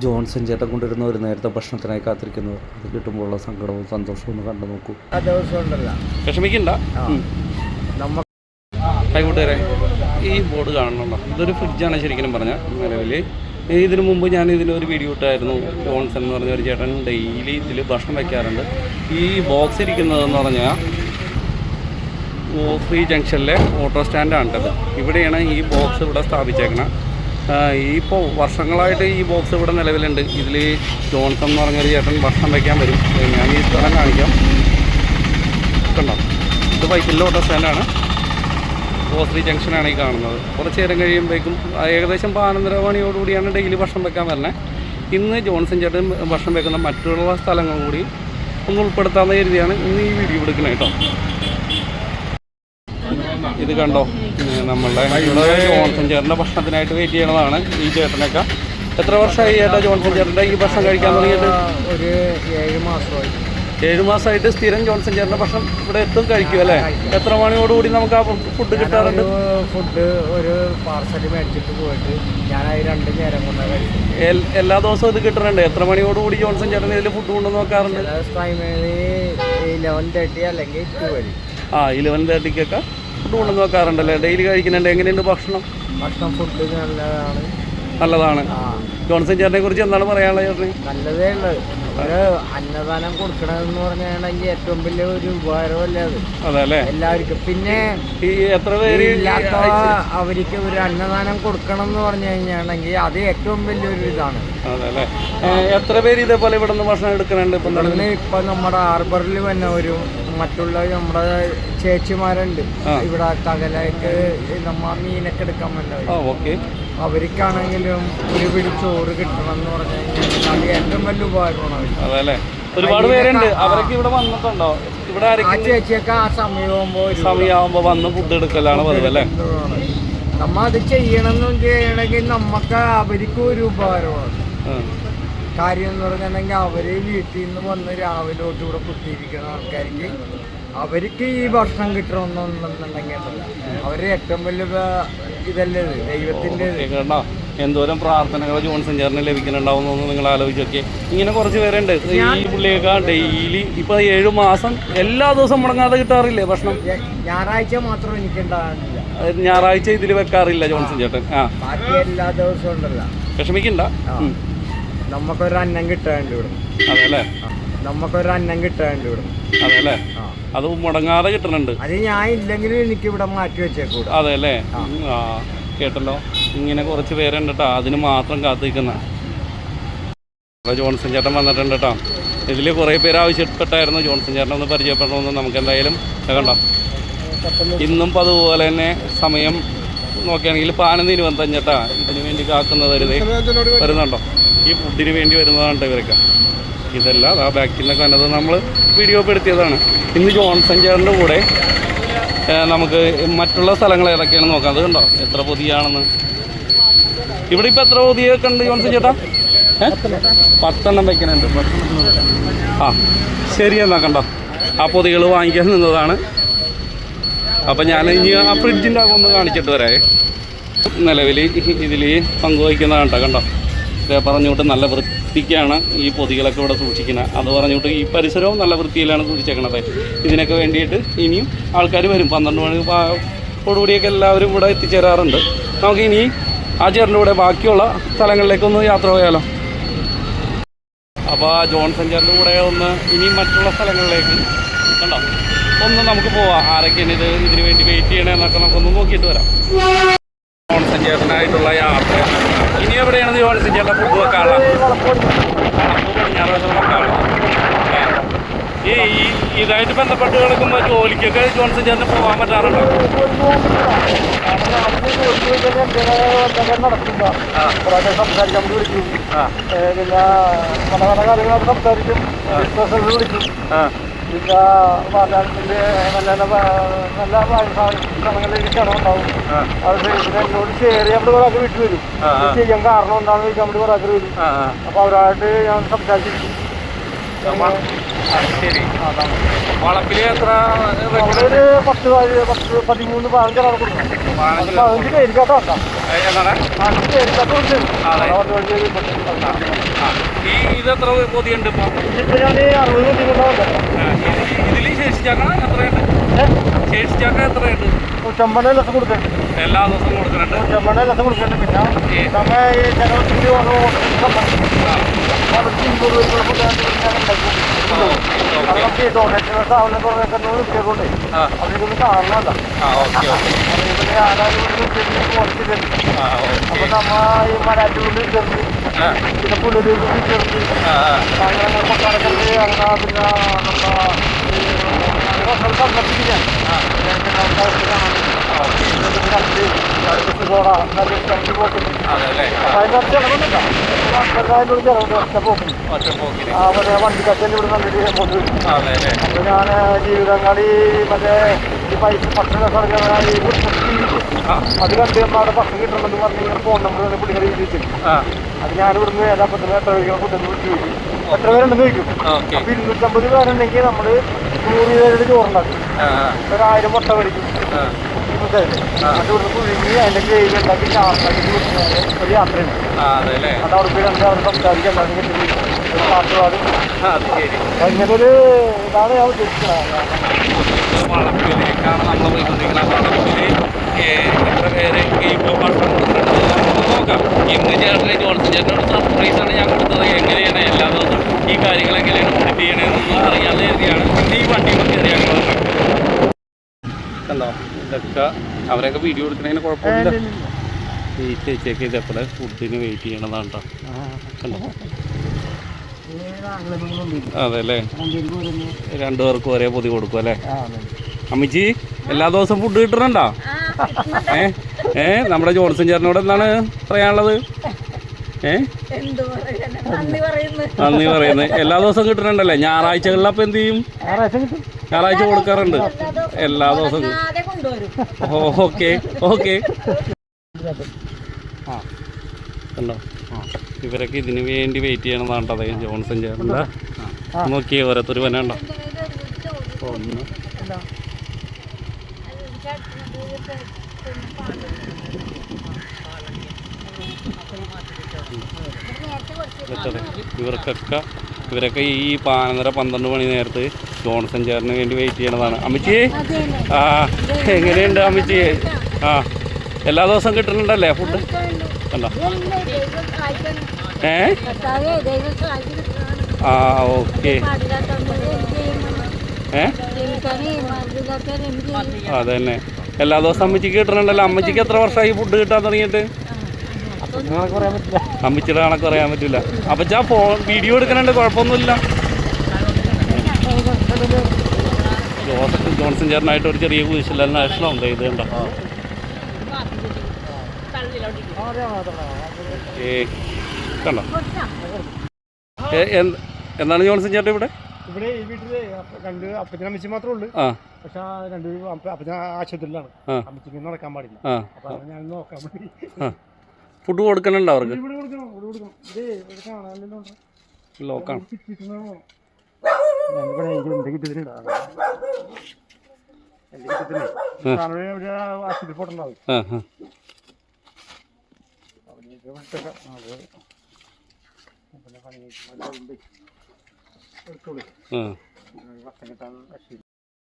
Johnson ചേട്ടൻ കൊണ്ടുവരുന്ന ഒരു നേരത്തെ ഭക്ഷണത്തിനായി കാത്തിരിക്കുന്നവർ അത് കിട്ടുമ്പോഴുള്ള സങ്കടവും സന്തോഷവും ഒന്ന് കണ്ടു നോക്കൂ. ആ ദിവസം ഉണ്ടല്ലോ. വിഷമിക്കണ്ട. ആ. നമ്മ ഹായ് കൂട്ടുകാരെ ഈ ബോർഡ് കാണണമല്ലോ ഇതൊരു ഫ്രിഡ്ജാണ് ശരിക്കും പറഞ്ഞാൽ നിലവിൽ ഇതിനു മുമ്പ് ഞാൻ ഇതിലൊരു വീഡിയോ ഇട്ടായിരുന്നു. ജോൺസൺ എന്ന് പറഞ്ഞ ഒരു ചേട്ടൻ ഡെയിലി ഇതിൽ ഭക്ഷണം വയ്ക്കാറുണ്ട് ഈ ബോക്സ് ഇരിക്കുന്നതെന്ന് പറഞ്ഞാൽ ഫ്രീ ജംഗ്ഷനിലെ ഓട്ടോ സ്റ്റാൻഡാണ് കേട്ടത് ഇവിടെയാണ് ഈ ബോക്സ് ഇവിടെ സ്ഥാപിച്ചേക്കണം. ഇപ്പോൾ വർഷങ്ങളായിട്ട് ഈ ബോക്സ് ഇവിടെ നിലവിലുണ്ട്. ഇതിൽ ജോൺസൺ എന്ന് പറഞ്ഞൊരു ചേട്ടൻ ഭക്ഷണം വയ്ക്കാൻ വരും. ഞാൻ ഈ സ്ഥലം കാണിക്കാം. കണ്ടോ? ഇത് ബൈക്കിലെ ഓട്ടോ സ്റ്റാൻഡാണ് ഓസ്ത്രി ജംഗ്ഷനാണ് ഈ കാണുന്നത്. കുറച്ച് നേരം കഴിയുമ്പോഴേക്കും ഏകദേശം പതിനൊന്നര മണിയോടുകൂടിയാണ് ഡെയിലി ഭക്ഷണം വെക്കാൻ വരുന്നത് ഇന്ന് ജോൺസൺ ചേട്ടൻ ഭക്ഷണം വെക്കുന്ന മറ്റുള്ള സ്ഥലങ്ങൾ കൂടി ഒന്ന് ഉൾപ്പെടുത്താമെന്ന് കരുതിയാണ് ഇന്ന് ഈ വീഡിയോ എടുക്കുന്നത് കേട്ടോ. ഇത് കണ്ടോ? നമ്മളുടെ ജോൺസൺ ചേട്ടന്റെ ഭക്ഷണത്തിനായിട്ട് വെയിറ്റ് ചെയ്യണതാണ് ഈ ചേട്ടനൊക്കെ. എത്ര വർഷമായി ചേട്ടാ ജോൺസൺ ചേട്ടന്റെ ഈ ഭക്ഷണം കഴിക്കാൻ തുടങ്ങിയിട്ട്? ഒരു ഏഴ് മാസമായി. ഏഴ് മാസമായിട്ട് സ്ഥിരം ജോൺസൺ ചേട്ടന്റെ ഭക്ഷണം ഇവിടെ എത്തും കഴിക്കും അല്ലേ? എത്ര മണിയോടുകൂടി നമുക്ക് ആ ഫുഡ് കിട്ടാറുണ്ട്? ഫുഡ് ഒരു പാർസൽ മേടിച്ചിട്ട് പോയിട്ട് ഞാൻ അത് രണ്ട് നേരം കൊണ്ട് കഴിക്കും എല്ലാ ദിവസവും ഇത് കിട്ടുന്നുണ്ട് എത്ര മണിയോടുകൂടി ജോൺസൺ ചേട്ടൻ ഇതിൽ ഫുഡ് കൊണ്ടു നോക്കാറുണ്ട് ടൈമിൽ ഇലവൻ തേർട്ടി അല്ലെങ്കിൽ ആ ഇലവൻ തേർട്ടിക്കൊക്കെ ഫുഡ് കൊണ്ടു നോക്കാറുണ്ടല്ലേ? ഡെയിലി കഴിക്കുന്നുണ്ട്. എങ്ങനെയുണ്ട് ഭക്ഷണം? ഭക്ഷണം ഫുഡ് നല്ലതാണ്. നല്ലതാണ്. ജോൺസൺ ചേട്ടനെ കുറിച്ച് എന്താണ് പറയാനുള്ളത് ചേട്ടന്? നല്ലതേ ഉള്ളത് ഒരു അന്നദാനം കൊടുക്കണമെന്ന് പറഞ്ഞാണെങ്കിൽ ഏറ്റവും വലിയ ഒരു ഉപകാരമല്ലേ അത്? അതല്ലേ? എല്ലാവർക്കും. പിന്നെ ഈ എത്ര പേര് ഇല്ലാത്ത അവർക്ക് ഒരു അന്നദാനം കൊടുക്കണം എന്ന് പറഞ്ഞു കഴിഞ്ഞാണെങ്കിൽ അത് ഏറ്റവും വലിയൊരു ഇതാണ്. അതല്ലേ? എത്ര പേര് ഇതേപോലെ ഇവിടെ നിന്ന് ഭക്ഷണം എടുക്കുന്നുണ്ട് ഇപ്പം? ഇപ്പൊ നമ്മുടെ ഹാർബറിൽ വന്ന ഒരു മറ്റുള്ള നമ്മുടെ ചേച്ചിമാരുണ്ട്. ഇവിടെ തകലേക്ക് നമ്മ മീനൊക്കെ എടുക്കാൻ വേണ്ടി അവർക്കാണെങ്കിലും ഒരു പിടി ചോറ് കിട്ടണം എന്ന് പറഞ്ഞു കഴിഞ്ഞാൽ അത് ഏറ്റവും വലിയ ഉപകാരമാണ് ഒരുപാട് പേരുണ്ട്. അവരൊക്കെ ഇവിടെ വന്നിട്ടുണ്ടോ? ഇവിടെ ആ ചേച്ചിയൊക്കെ ആ സമയമാകുമ്പോ സമയമാകുമ്പോ വന്ന് ഫുഡ് എടുക്കലാണ്. പതിവ് അല്ലേ? നമ്മ അത് ചെയ്യണമെന്നും ചെയ്യണമെങ്കിൽ നമുക്ക് അവർക്കും ഒരു ഉപകാരമാണ്. കാര്യം എന്ന് പറഞ്ഞിട്ടുണ്ടെങ്കിൽ അവർ വീട്ടിൽ നിന്ന് വന്ന് രാവിലെ തൊട്ട് ഇവിടെ കുത്തിയിരിക്കുന്ന ആൾക്കാർക്ക് അവർക്ക് ഈ ഭക്ഷണം കിട്ടണമെന്നുണ്ടെന്നുണ്ടെങ്കിൽ അവരുടെ അവർ ഏറ്റവും വലിയ ഇതല്ലേ ദൈവത്തിന്റെ എന്തോരം പ്രാർത്ഥനകൾ ജോൺസൺ ചേർന്ന് ലഭിക്കുന്നുണ്ടാവുന്നു നിങ്ങൾ ആലോചിച്ചൊക്കെ ഇങ്ങനെ കുറച്ച് പേരുണ്ട്. ഈ പുള്ളിയൊക്കെ ഡെയിലി ഇപ്പൊ ഏഴു മാസം എല്ലാ ദിവസവും മുടങ്ങാതെ കിട്ടാറില്ലേ ഭക്ഷണം? ഞായറാഴ്ച മാത്രം എനിക്ക് ഞായറാഴ്ച ഇതിൽ വെക്കാറില്ല ജോൺസൺ ചേട്ടൻ ആ. ബാക്കി എല്ലാ ദിവസവും ഉണ്ടല്ലോ. വിഷമിക്കണ്ട. നമുക്കൊരു അന്നം കിട്ടാണ്ട് ഇവിടെ. അതല്ലേ നമ്മക്കൊരു നമുക്കൊരു അന്നം കിട്ടാണ്ട് ഇവിടെ. അതല്ലേ അത് മുടങ്ങാതെ കിട്ടുന്നുണ്ട് അത് ഞാൻ ഇല്ലെങ്കിലും എനിക്ക് ഇവിടെ മാറ്റി വെച്ചേക്കൂടാ അതെ അല്ലേ ആ. കേട്ടല്ലോ. ഇങ്ങനെ കുറച്ച് പേരുണ്ട് കേട്ടോ അതിന് മാത്രം കാത്തിരിക്കുന്ന. ജോൺസൺ ചേട്ടൻ വന്നിട്ടുണ്ട് കേട്ടോ ഇതിൽ കുറേ പേര് ആവശ്യപ്പെട്ടായിരുന്നു. ജോൺസൺ ചേട്ടൻ ഒന്ന് പരിചയപ്പെടണമെന്ന് നമുക്ക് എന്തായാലും കണ്ടോ. ഇന്നും ഇപ്പം അതുപോലെ തന്നെ സമയം നോക്കുകയാണെങ്കിൽ പാനം തിരുവന്തം ചേട്ടാ ഇതിന് വേണ്ടി കാക്കുന്നത് വരുന്നുണ്ടോ? ഈ ഫുഡിന് വേണ്ടി വരുന്നതാണ് ഇവരൊക്കെ. ഇതല്ല ആ ബാക്കിൽ നിന്നൊക്കെ വന്നത് നമ്മൾ വീഡിയോ പെടുത്തിയതാണ് ഇന്ന് ജോൺസൺ ചേട്ടന്റെ കൂടെ നമുക്ക് മറ്റുള്ള സ്ഥലങ്ങൾ ഏതൊക്കെയാണെന്ന് നോക്കാം. അത് കണ്ടോ? എത്ര പുതിയാണെന്ന്. ഇവിടെ ഇപ്പം എത്ര പുതിയൊക്കെ ഉണ്ട് ജോൺസൺ ചേട്ടാ? പത്തെണ്ണം വെക്കുന്നുണ്ട് പത്തെണ്ണം ആ ശരി എന്നാ കണ്ടോ. ആ പൊതികൾ വാങ്ങിക്കാൻ നിന്നതാണ്. അപ്പം ഞാൻ ഇനി ആ ഫ്രിഡ്ജിന്റെ അകം ഒന്ന് കാണിച്ചിട്ട് വരാം. നിലവിൽ ഇതിൽ പങ്കുവയ്ക്കുന്നതാണ് കേട്ടോ കണ്ടോ? ഇത് പറഞ്ഞുകൊണ്ട് നല്ല വൃത്തിക്കാണ് ഈ പൊതികളൊക്കെ ഇവിടെ സൂക്ഷിക്കുന്നത്. അത് പറഞ്ഞുകൊണ്ട് ഈ പരിസരവും നല്ല വൃത്തിയിലാണ് സൂക്ഷിച്ചേക്കണത്. ഇതിനൊക്കെ വേണ്ടിയിട്ട് ഇനിയും ആൾക്കാർ വരും. പന്ത്രണ്ട് മണി ഓടുകൂടിയൊക്കെ എല്ലാവരും ഇവിടെ എത്തിച്ചേരാറുണ്ട്. നമുക്ക് ഇനി ആ ചേറിലൂടെ കൂടെ ബാക്കിയുള്ള സ്ഥലങ്ങളിലേക്കൊന്ന് യാത്ര പോയാലോ? അപ്പോൾ ജോൺസൺ ചേട്ടന്റെ കൂടെ ഒന്ന് ഇനി മറ്റുള്ള സ്ഥലങ്ങളിലേക്ക് കണ്ടോ? ഒന്ന് നമുക്ക് പോവാം. ആരൊക്കെയാണ് ഇത് ഇതിന് വേണ്ടി വെയിറ്റ് ചെയ്യണമെന്നൊക്കെ നമുക്കൊന്ന് നോക്കിയിട്ട് വരാം. ജോൺസൺ ചേട്ടനായിട്ടുള്ള യാത്ര എവിടെയാണ് ജോൺസൺ ചേട്ടൻ ഫുഡ് വെക്കാനുള്ള ഈ ഈ ഇതായിട്ട് ബന്ധപ്പെട്ട് കിടക്കുമ്പോൾ ജോലിക്കൊക്കെ ജോൺസൺ ചേട്ടന് പോകാൻ പറ്റാറുണ്ടോ? സംസാരിക്കാൻ വിളിക്കും ആ. പിന്നെ പല പല കാര്യങ്ങളൊക്കെ സംസാരിക്കും വിളിക്കും ആ പിന്നെ വാതാനത്തിന്റെ നല്ല നല്ല സ്ഥലങ്ങളിലേക്ക് ക്ഷണമുണ്ടാവും ആ. അത് എന്നോട് ഷെയർ ചെയ്യാൻ ഒരാൾക്ക് വീട്ടിൽ വരും. ചെയ്യാൻ കാരണം എന്താണെന്ന് ചോദിക്കാൻ വേണ്ടി ഒരാൾക്ക് വരും. അപ്പൊ അവരായിട്ട് ഞാൻ സംസാരിച്ചിരിക്കും. വളപ്പിൽ എത്ര ഒരു പത്ത് പതി- പത്ത് പതിമൂന്ന് പതിനഞ്ചാണ് കൊടുക്കുന്നത്. പതിനഞ്ച് പേരിക്കാത്ത പത്ത് എത്ര പൊതിയുണ്ട് ഇപ്പൊ ഇതിപ്പോ ഞാൻ അറുപത് ബുദ്ധിമുട്ടാവുണ്ട് ഇതിൽ ശേഷിച്ചാക്ക എത്രയുണ്ട് ശേഷിച്ചാക്ക എത്രയുണ്ട് നൂറ്റമ്പത് ലക്ഷം കൊടുക്കുന്നുണ്ട് എല്ലാ ദിവസവും കൊടുക്കുന്നുണ്ട് നൂറ്റമ്പത് ലക്ഷം കൊടുക്കുന്നുണ്ട് പിന്നെ ഏ. നമ്മ ഈ ജനവരി വന്നു ആ. അവർക്ക് ഇരുന്നൂറ് രൂപ ഫുഡ് ഓ, ഓക്കെ. അവർക്ക് ഡൊണേഷൻ സ്ഥാപനം കുറേ വിദ്യകളുണ്ട് ആ അവർക്കൊന്നും കാണണമല്ല ആ ഓക്കെ ഓക്കെ അതുകൊണ്ട് ഞാനാരും കുറച്ചിട്ടുണ്ട് ആ അപ്പൊ ഓക്കെ നമ്മ ഈ മരാറ്റൂരിൽ ചെറുത് ആ പിന്നെ പുനലൂരിൽ ചെറുത് ആ ആ. അങ്ങനെ കൊട്ടാരക്കല്ല് അങ്ങനെ പിന്നെ നമ്മ സന്ദർശിക്കാൻ ഇവിടെ അപ്പൊ ഞാൻ ജീവിതങ്ങളി മറ്റേ ഈ പൈസ ഭക്ഷണ ആ അത് കണ്ട് ഭക്ഷണം കിട്ടണമെന്ന് പറഞ്ഞ് ഫോൺ നമ്പർ പുള്ളിക്കാരി ആ അത് ഞാൻ ഇവിടുന്ന് ഏതാ പറ്റുന്ന എത്ര കഴിക്കണം ഫുഡെന്ന് വിളിച്ചു ചോദിക്കും എത്ര പേരുണ്ടെന്ന് ചോദിക്കും അപ്പൊ ഇരുന്നൂറ്റമ്പത് പേരുണ്ടെങ്കിൽ നമ്മൾ നൂറ് പേരുടെ ചോറുണ്ടാക്കും. ഒരായിരം മുട്ട മേടിക്കും. ഒരു യാത്രയുണ്ട് അതെ അവിടെ പോയി രണ്ട് അവിടെ സംസാരിക്കാൻ ഒരു പാട്ട് പാടും അങ്ങനെ ഒരു ഇതാണ് ഞാൻ ഉദ്ദേശിക്കുന്നത് നമുക്ക് ഇന്ന് ചേട്ടന് ജോൺസൺ ചേട്ടനോട് സർപ്രൈസ് ആണ് ഞാൻ കൊടുത്തത്. എങ്ങനെയാണ്? എല്ലാ ദിവസവും ഈ കാര്യങ്ങൾ എങ്ങനെയാണ് ഓഡിറ്റ് ചെയ്യണമെന്നൊന്നും അറിയാതെ കരുതിയാണ് പിന്നെ ഈ വണ്ടിയിൽ കയറിയാണ് ഇതൊക്കെ അവരെയൊക്കെ വീഡിയോ എടുക്കണതിന് കുഴപ്പമില്ല ഈ ചേച്ചിയൊക്കെ ഇതേപോലെ ഫുഡിന് വെയിറ്റ് ചെയ്യണതാണ് കേട്ടോ കണ്ടോ? അതെ അല്ലേ രണ്ടു പേർക്കും ഒരേ പൊതി കൊടുക്കും അല്ലേ? അമ്മച്ചി എല്ലാ ദിവസവും ഫുഡ് കിട്ടണുണ്ടോ? ഏ ഏ നമ്മുടെ ജോൺസൺ ചേട്ടനോട് എന്താണ് പറയാനുള്ളത്? ഏ? നന്ദി പറയുന്നു. പറയുന്നത് എല്ലാ ദിവസവും കിട്ടുന്നുണ്ടല്ലേ ഞായറാഴ്ചകളിൽ അപ്പം എന്ത് ചെയ്യും? ഞായറാഴ്ച കൊടുക്കാറുണ്ട്. എല്ലാ ദിവസവും ഓക്കെ ഓക്കെ. ഇവരൊക്കെ ഇതിന് വേണ്ടി വെയിറ്റ് ചെയ്യണതാണ്ടത് ജോൺസൺ ചേട്ടന്റെ നോക്കിയേ ഓരോരുത്തർ വനണ്ട ഒന്ന്. ഇവർക്കൊക്കെ ഇവരൊക്കെ ഈ പാനന്തര പന്ത്രണ്ട് മണി നേരത്ത് ജോൺസൺ ചേർന്ന് വേണ്ടി വെയിറ്റ് ചെയ്യണതാണ്. അമ്മച്ചി ആ എങ്ങനെയുണ്ട് അമ്മച്ചി ആ എല്ലാ ദിവസവും കിട്ടുന്നുണ്ടല്ലേ ഫുഡ് കണ്ടോ ഏ? ആ ഓക്കെ ഏ? അതന്നെ. എല്ലാ ദിവസവും അമ്മച്ചിക്ക് കിട്ടണുണ്ടല്ലോ അമ്മച്ചിക്ക് എത്ര വർഷമായി ഫുഡ് കിട്ടാൻ തുടങ്ങിയിട്ട്? അമ്മച്ചിയുടെ കണക്ക് പറയാൻ പറ്റില്ല. അപ്പൊ ചാ ഫോൺ വീഡിയോ എടുക്കണുണ്ട് കുഴപ്പമൊന്നുമില്ല. ജോസഫ് ജോൺസൺ ചേട്ടനായിട്ട് ഒരു ചെറിയ കുരിശില്ല നാഷണൽ ഉണ്ട് ഇത് കണ്ടോ? ഏ കണ്ടോ? എന്താണ് ജോൺസൺ ചേട്ടൻ ഇവിടെ? ഇവിടെ ഈ വീട്ടിൽ രണ്ട് അപ്പച്ചനും അമ്മച്ചി മാത്രമേ ഉള്ളൂ. പക്ഷെ ആ രണ്ടുപേരും അപ്പ- അപ്പച്ചൻ ആശുപത്രിയിലാണ്. അമ്മച്ചിക്ക് നടക്കാൻ പാടില്ല. അപ്പൊ ഞാൻ നോക്കാൻ വേണ്ടി ഫുഡ് കൊടുക്കണുണ്ടോ അവർക്ക്? ലോക്കാണ്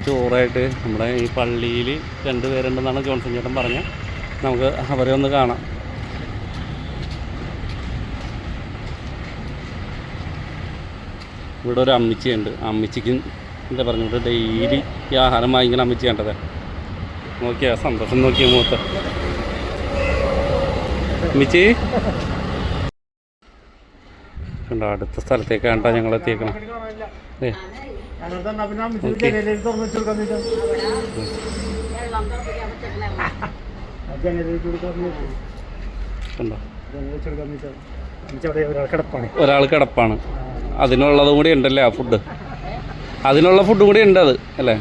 ചോറായിട്ട് നമ്മുടെ ഈ പള്ളിയിൽ രണ്ടുപേരുണ്ടെന്നാണ് ജോൺസൺ ചേട്ടൻ പറഞ്ഞത്. നമുക്ക് അവരെ ഒന്ന് കാണാം. ഇവിടെ ഒരു അമ്മച്ചിയുണ്ട്. അമ്മച്ചിക്ക് എന്താ പറഞ്ഞു ഇവിടെ ഡെയിലി ഈ ആഹാരം വാങ്ങിക്കുന്ന അമ്മച്ചി കണ്ടത്. നോക്കിയാ സന്തോഷം നോക്കിയ മൂത്ത. അമ്മച്ചി? കണ്ടോ അടുത്ത സ്ഥലത്തേക്ക് കേട്ടോ ഞങ്ങൾ എത്തിയേക്കണം. ഏ കണ്ടോ? ഒരാൾ കിടപ്പാണ്. അതിനുള്ളതും കൂടി ഉണ്ടല്ലേ ആ ഫുഡ് അതിനുള്ള ഫുഡും കൂടി ഉണ്ട് അത് അല്ലേ?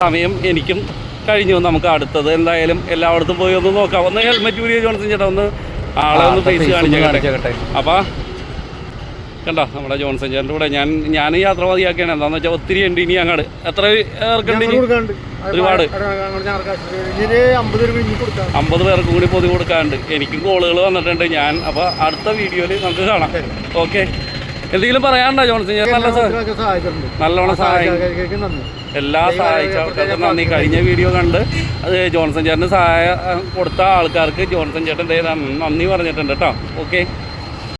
സമയം എനിക്കും കഴിഞ്ഞു. നമുക്ക് അടുത്തത് എന്തായാലും എല്ലായിടത്തും പോയി ഒന്ന് നോക്കാം. ഒന്ന് ഹെൽമെറ്റ് ഊരിയ ജോൺസൺ ചേട്ടാ ഒന്ന് ആളെ ഒന്ന് ഫേസ് കാണിച്ചേക്കട്ടെ അപ്പാ കണ്ടോ? നമ്മുടെ ജോൺസൺ ചേട്ടന്റെ കൂടെ ഞാൻ ഞാൻ യാത്ര മതിയാക്കിയാണ്. എന്താണെന്ന് വെച്ചാൽ ഒത്തിരി ഉണ്ട് ഇനി അങ്ങോട്ട് എത്ര പേർക്കുണ്ട് കൊടുക്കാണ്ട് ഒരുപാട്. അമ്പത് പേർക്ക് കൂടി പൊതി കൊടുക്കാറുണ്ട് എനിക്കും കോളുകൾ വന്നിട്ടുണ്ട്. ഞാൻ അപ്പോൾ അടുത്ത വീഡിയോയിൽ നമുക്ക് കാണാം. ഓക്കെ. എന്തെങ്കിലും പറയാനുണ്ടോ ജോൺസൺ? നല്ല നല്ലോണം സഹായിക്കും. എല്ലാ സഹായിച്ച ആൾക്കാർക്കും നന്ദി. കഴിഞ്ഞ വീഡിയോ കണ്ട് അത് ജോൺസൺ ചേട്ടന് സഹായം കൊടുത്ത ആൾക്കാർക്ക് ജോൺസൺ ചേട്ടന്റെ നന്ദി പറഞ്ഞിട്ടുണ്ട് കേട്ടോ. ഓക്കെ.